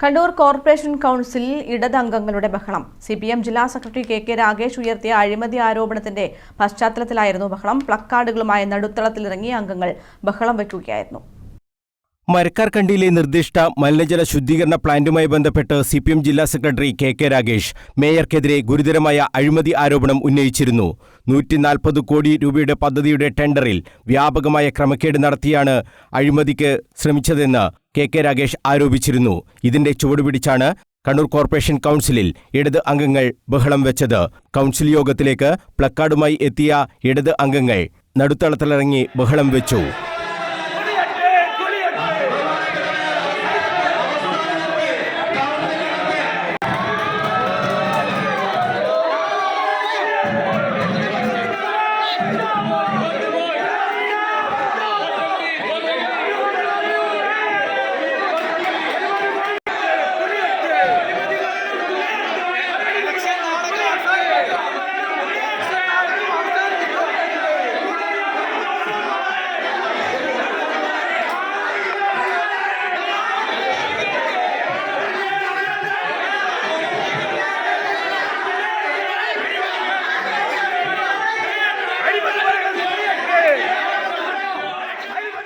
Kannur corporation കൗൺസിലിൽ ഇടതംഗങ്ങളുടെ ബഹളം. സി പി എം ജില്ലാ സെക്രട്ടറി കെ കെ രാഗേഷ് ഉയർത്തിയ അഴിമതി ആരോപണത്തിന്റെ പശ്ചാത്തലത്തിലായിരുന്നു ബഹളം. പ്ലക്കാർഡുകളുമായി നടുത്തളത്തിലിറങ്ങിയ അംഗങ്ങൾ ബഹളം വയ്ക്കുകയായിരുന്നു മരക്കാർക്കണ്ടിയിലെ നിർദ്ദിഷ്ട മലിനജല ശുദ്ധീകരണ പ്ലാന്റുമായി ബന്ധപ്പെട്ട് സി പി എം ജില്ലാ സെക്രട്ടറി കെ കെ രാഗേഷ് മേയർക്കെതിരെ ഗുരുതരമായ അഴിമതി ആരോപണം ഉന്നയിച്ചിരുന്നു. നൂറ്റിനാൽപ്പത് കോടി രൂപയുടെ പദ്ധതിയുടെ ടെൻഡറിൽ വ്യാപകമായ ക്രമക്കേട് നടത്തിയാണ് അഴിമതിക്ക് ശ്രമിച്ചതെന്ന് കെ കെ രാഗേഷ് ആരോപിച്ചിരുന്നു. ഇതിന്റെ ചുവടുപിടിച്ചാണ് കണ്ണൂർ കോർപ്പറേഷൻ കൗൺസിലിൽ ഇടത് അംഗങ്ങൾ ബഹളം വെച്ചത്. കൗൺസിൽ യോഗത്തിലേക്ക് പ്ലക്കാർഡുമായി എത്തിയ ഇടത് അംഗങ്ങൾ നടുത്തളത്തിലിറങ്ങി ബഹളം വെച്ചു.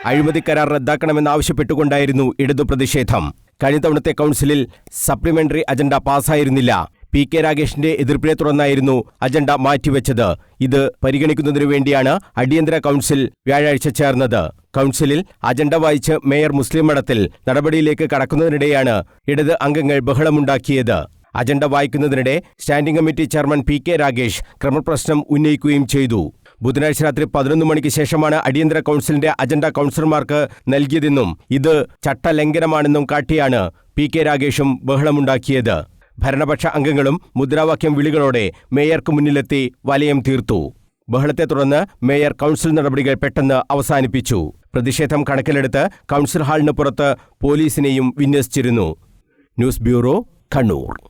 അഴിമതി കരാർ റദ്ദാക്കണമെന്നാവശ്യപ്പെട്ടുകൊണ്ടായിരുന്നു ഇടതു പ്രതിഷേധം. കഴിഞ്ഞ തവണത്തെ കൗൺസിലിൽ സപ്ലിമെന്ററി അജണ്ട പാസ്സായിരുന്നില്ല. പി കെ രാഗേഷിന്റെ എതിർപ്പിനെ തുടർന്നായിരുന്നു അജണ്ട മാറ്റിവെച്ചത്. ഇത് പരിഗണിക്കുന്നതിനു വേണ്ടിയാണ് അടിയന്തര കൗൺസിൽ വ്യാഴാഴ്ച ചേർന്നത്. കൗൺസിലിൽ അജണ്ട വായിച്ച് മേയർ മുസ്ലിം മഠത്തിൽ നടപടിയിലേക്ക് കടക്കുന്നതിനിടെയാണ് ഇടത് അംഗങ്ങൾ ബഹളമുണ്ടാക്കിയത്. Agenda വായിക്കുന്നതിനിടെ standing committee chairman P K Ragesh ക്രമപ്രശ്നം ഉന്നയിക്കുകയും ചെയ്തു. ബുധനാഴ്ച രാത്രി പതിനൊന്ന് മണിക്ക് ശേഷമാണ് അടിയന്തര കൗൺസിലിന്റെ അജണ്ട കൗൺസിലർമാർക്ക് നൽകിയതെന്നും ഇത് ചട്ടലംഘനമാണെന്നും കാട്ടിയാണ് പി കെ രാഗേഷും ബഹളമുണ്ടാക്കിയത്. ഭരണപക്ഷ അംഗങ്ങളും മുദ്രാവാക്യം വിളികളോടെ മേയർക്ക് മുന്നിലെത്തി വലയം തീർത്തു. ബഹളത്തെ തുടർന്ന് മേയർ കൗൺസിൽ നടപടികൾ പെട്ടെന്ന് അവസാനിപ്പിച്ചു. പ്രതിഷേധം കണക്കിലെടുത്ത് കൗൺസിൽ ഹാളിന് പുറത്ത് പോലീസിനെയും വിന്യസിച്ചിരുന്നു. News bureau Kannur.